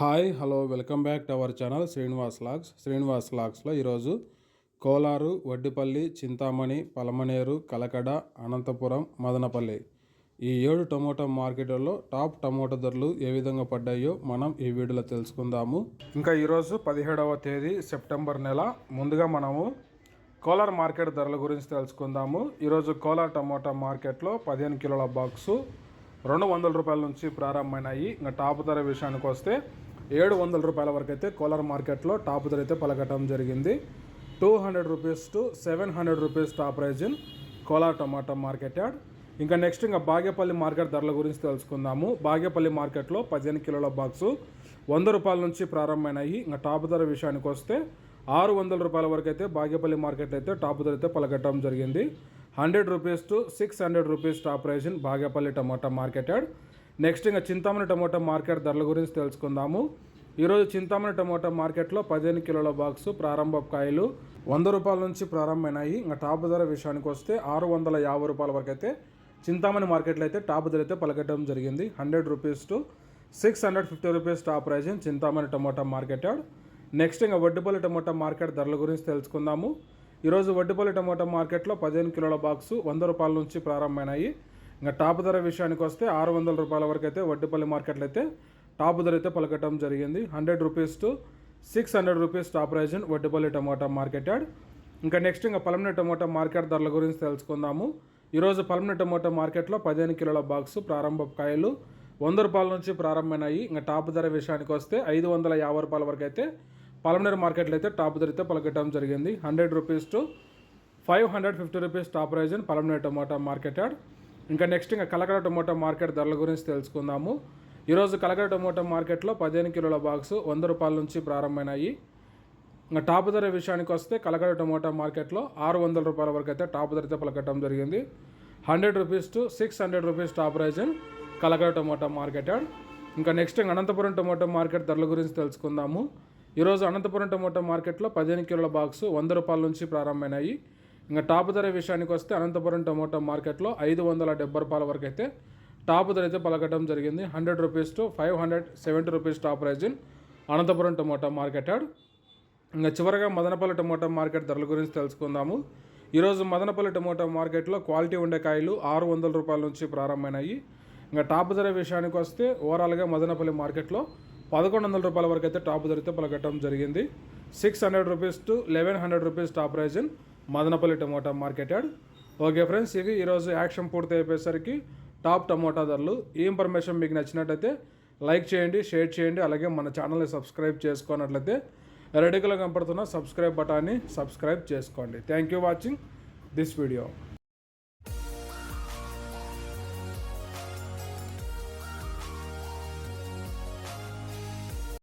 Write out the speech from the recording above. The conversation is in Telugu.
Hi hello welcome back to our channel Srinivas logs. Srinivas లాగ్స్లో ఈరోజు కోలారు వడ్డిపల్లి చింతామణి పలమనేరు కలకడ అనంతపురం మదనపల్లి ఈ ఏడు టమోటా మార్కెట్లలో టాప్ టమోటా ధరలు ఏ విధంగా పడ్డాయో మనం ఈ వీడియోలో తెలుసుకుందాము. ఇంకా ఈరోజు పదిహేడవ తేదీ సెప్టెంబర్ నెల. ముందుగా మనము కోలార్ మార్కెట్ ధరల గురించి తెలుసుకుందాము. ఈరోజు కోలార్ టమోటా మార్కెట్లో పదిహేను కిలోల బాక్సు రెండు వందల రూపాయల నుంచి ప్రారంభమైనాయి. ఇంకా టాప్ ధర విషయానికి వస్తే ఏడు వందల రూపాయల వరకు అయితే కోలార్ మార్కెట్లో టాప్ ధర అయితే పలకటం జరిగింది. Two hundred rupees to seven hundred rupees top price in Kolar tomato market yard. ఇంకా నెక్స్ట్ ఇంకా బాగేపల్లి మార్కెట్ ధరల గురించి తెలుసుకుందాము. బాగేపల్లి మార్కెట్లో పదిహేను కిలోల బాక్సు వంద రూపాయల నుంచి ప్రారంభమైనాయి. ఇంకా టాప్ ధర విషయానికి వస్తే ఆరు వందల రూపాయల వరకు అయితే బాగేపల్లి మార్కెట్ అయితే టాప్ ధర అయితే పలకటం జరిగింది. Hundred rupees to six hundred rupees top price in Bagepalli tomato market yard. Next ఇంకా చింతామణి టమాటా మార్కెట్ ధరల గురించి తెలుసుకుందాము. ఈరోజు చింతామణి టమాటా మార్కెట్లో పదిహేను కిలోల బాక్స్ ప్రారంభ కాయలు వంద రూపాయల నుంచి ప్రారంభమైనాయి. ఇంకా టాప్ ధర విషయానికి వస్తే ఆరు వందల యాభై రూపాయల వరకు అయితే చింతామణి మార్కెట్లో అయితే టాప్ ధర అయితే పలకటం జరిగింది. Hundred rupees to six hundred fifty rupees top price in Chintamani tomato market yard next ఇంకా వడ్డిపల్లి టమాటా మార్కెట్ ధరల గురించి తెలుసుకుందాము. ఈరోజు వడ్డుపల్లి టమాటా మార్కెట్లో పదిహేను కిలోల బాక్సు వంద రూపాయల నుంచి ప్రారంభమైనాయి. ఇంకా టాప్ ధర విషయానికి వస్తే ఆరు వందల రూపాయల వరకు అయితే వడ్డుపల్లి మార్కెట్లో అయితే టాప్ ధర అయితే పలకటం జరిగింది. Hundred rupees to six hundred rupees top price in tomato market ఇంకా నెక్స్ట్ ఇంకా పలమనే టమాటా మార్కెట్ ధరల గురించి తెలుసుకుందాము. ఈరోజు పలమనే టమాటా మార్కెట్లో పదిహేను కిలోల బాక్స్ ప్రారంభ కాయలు వంద రూపాయల నుంచి ప్రారంభమైనాయి. ఇంకా టాప్ ధర విషయానికి వస్తే ఐదు వందల యాభై రూపాయల వరకు అయితే పలమనేరు మార్కెట్లో అయితే టాప్ ధర అయితే పలకటం జరిగింది. Hundred rupees to five hundred fifty rupees top price Palamaner tomato market ఇంకా నెక్స్ట్ ఇంకా కలకడ టమాటా మార్కెట్ ధరల గురించి తెలుసుకుందాము. ఈరోజు కలకడ టమోటా మార్కెట్లో పదిహేను కిలోల బాక్సు వంద రూపాయల నుంచి ప్రారంభమైనాయి. ఇంకా టాప్ ధర విషయానికి వస్తే కలగడ టమోటా మార్కెట్లో ఆరు వందల రూపాయల వరకు అయితే టాప్ ధర అయితే పలకటం జరిగింది. Hundred rupees to six hundred rupees top price in Kalakada tomato market yard ఇంకా నెక్స్ట్ అనంతపురం టమోటా మార్కెట్ ధరల గురించి తెలుసుకుందాము. ఈరోజు అనంతపురం టమోటా మార్కెట్లో పదిహేను కిలోల బాక్సు వంద రూపాయల నుంచి ప్రారంభమైనాయి. ఇంకా టాప్ ధర విషయానికి వస్తే అనంతపురం టమోటా మార్కెట్లో ఐదు వందల డెబ్బై రూపాయల వరకు అయితే టాప్ ధర అయితే పలకటం జరిగింది. Hundred rupees to five hundred seventy rupees top price in Anantapuram tomato market yard. ఇంకా చివరగా మదనపల్లి టమోటా మార్కెట్ ధరల గురించి తెలుసుకుందాము. ఈరోజు మదనపల్లి టమోటా మార్కెట్లో క్వాలిటీ ఉండే కాయలు ఆరు వందల రూపాయల నుంచి ప్రారంభమైనాయి. ఇంకా టాప్ ధర విషయానికి వస్తే ఓవరాల్గా మదనపల్లి మార్కెట్లో పదకొండు వందల రూపాయల వరకు అయితే టాప్ ధర అయితే పలకటం జరిగింది. Six hundred rupees to eleven hundred rupees top price in Madanapalle tomato market yard. Okay friends ఇవి ఈరోజు యాక్షన్ పూర్తి అయిపోయేసరికి టాప్ టమోటా ధరలు. ఈ ఇన్ఫర్మేషన్ మీకు నచ్చినట్లయితే లైక్ చేయండి షేర్ చేయండి అలాగే మన ఛానల్ని సబ్స్క్రైబ్ చేసుకున్నట్లయితే రెడీగా కనపడుతున్న సబ్స్క్రైబ్ బటాన్ని సబ్స్క్రైబ్ చేసుకోండి. Thank you watching this video